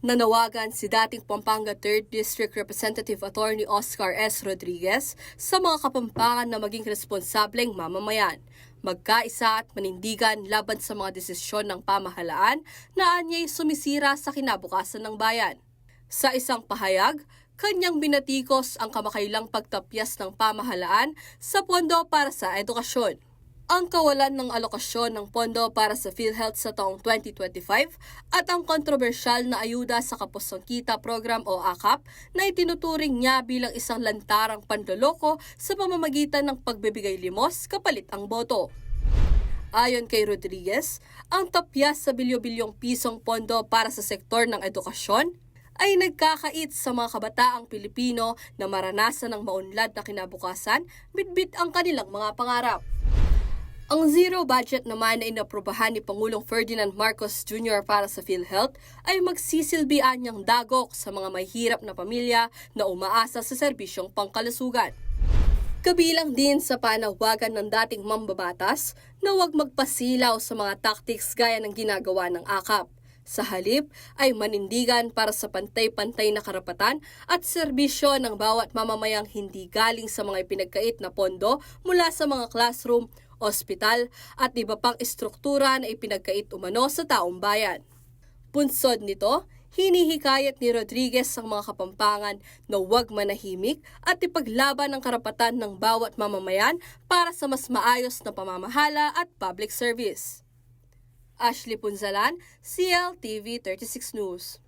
Nanawagan si dating Pampanga 3rd District Representative Attorney Oscar S. Rodriguez sa mga kapampangan na maging responsableng mamamayan, magkaisa at manindigan laban sa mga desisyon ng pamahalaan na anyay sumisira sa kinabukasan ng bayan. Sa isang pahayag, kanyang binatikos ang kamakailang pagtapyas ng pamahalaan sa pondo para sa edukasyon. Ang kawalan ng alokasyon ng pondo para sa PhilHealth sa taong 2025 at ang kontrobersyal na ayuda sa Kaposangkita Program o AKAP na itinuturing niya bilang isang lantarang panloloko sa pamamagitan ng pagbibigay limos kapalit ang boto. Ayon kay Rodriguez, ang tapyas sa bilyo-bilyong pisong pondo para sa sektor ng edukasyon ay nagkakait sa mga kabataang Pilipino na maranasan ng maunlad na kinabukasan, bitbit ang kanilang mga pangarap. Ang zero budget naman na inaprubahan ni Pangulong Ferdinand Marcos Jr. para sa PhilHealth ay magsisilbian niyang dagok sa mga may hirap na pamilya na umaasa sa serbisyong pangkalusugan. Kabilang din sa panawagan ng dating mambabatas na huwag magpasilaw sa mga tactics gaya ng ginagawa ng AKAP. Sa halip ay manindigan para sa pantay-pantay na karapatan at serbisyo ng bawat mamamayang hindi galing sa mga ipinagkait na pondo mula sa mga classroom, ospital at iba pang estruktura na ipinagkait umano sa taong bayan. Punsod nito, hinihikayat ni Rodriguez ang mga kapampangan na huwag manahimik at ipaglaban ang karapatan ng bawat mamamayan para sa mas maayos na pamamahala at public service. Ashley Punzalan, CLTV 36 News.